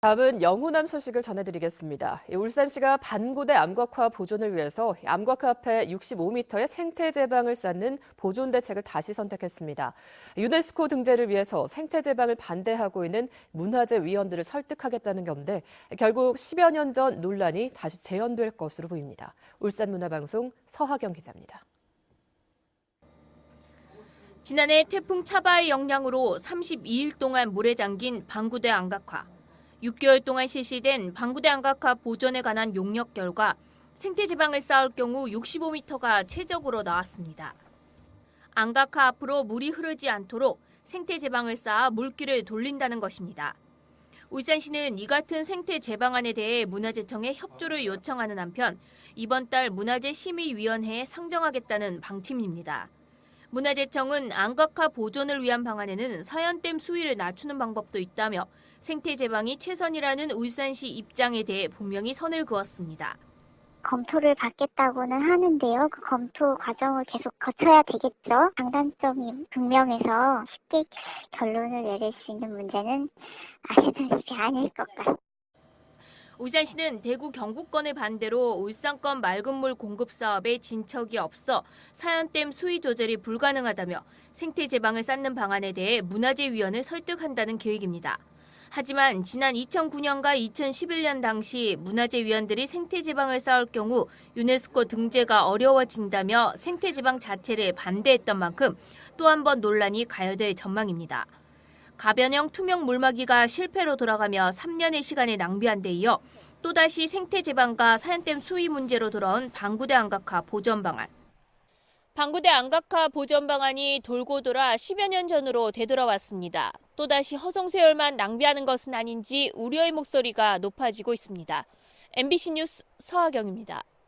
다음은 영호남 소식을 전해드리겠습니다. 이 울산시가 반고대 암곽화 보존을 위해서 암곽화 앞에 65m의 생태 제방을 쌓는 보존 대책을 다시 선택했습니다. 유네스코 등재를 위해서 생태 제방을 반대하고 있는 문화재 위원들을 설득하겠다는 건데 결국 10여 년 전 논란이 다시 재현될 것으로 보입니다. 울산문화방송 서하경 기자입니다. 지난해 태풍 차바의 영향으로 32일 동안 물에 잠긴 방구대 안각화. 6개월 동안 실시된 방구대 안각화 보존에 관한 용역 결과 생태 지방을 쌓을 경우 65m가 최적으로 나왔습니다. 안각화 앞으로 물이 흐르지 않도록 생태 제방을 쌓아 물길을 돌린다는 것입니다. 울산시는 이 같은 생태 제방안에 대해 문화재청에 협조를 요청하는 한편 이번 달 문화재 심의위원회에 상정하겠다는 방침입니다. 문화재청은 안각화 보존을 위한 방안에는 사연댐 수위를 낮추는 방법도 있다며 생태 제방이 최선이라는 울산시 입장에 대해 분명히 선을 그었습니다. 검토를 받겠다고는 하는데요. 그 검토 과정을 계속 거쳐야 되겠죠. 장단점이 분명해서 쉽게 결론을 내릴 수 있는 문제는 아시다시피 아닐 것 같습니다. 울산시는 대구 경북권을 반대로 울산권 맑은 물 공급 사업에 진척이 없어 사연댐 수위 조절이 불가능하다며 생태 제방을 쌓는 방안에 대해 문화재위원을 설득한다는 계획입니다. 하지만 지난 2009년과 2011년 당시 문화재위원들이 생태 제방을 쌓을 경우 유네스코 등재가 어려워진다며 생태 제방 자체를 반대했던 만큼 또 한 번 논란이 가열될 전망입니다. 가변형 투명 물막이가 실패로 돌아가며 3년의 시간을 낭비한 데 이어 또다시 생태 제방과 사연댐 수위 문제로 돌아온 방구대 안각화 보전 방안. 방구대 안각화 보전 방안이 돌고 돌아 10여 년 전으로 되돌아왔습니다. 또다시 허송세월만 낭비하는 것은 아닌지 우려의 목소리가 높아지고 있습니다. MBC 뉴스 서하경입니다.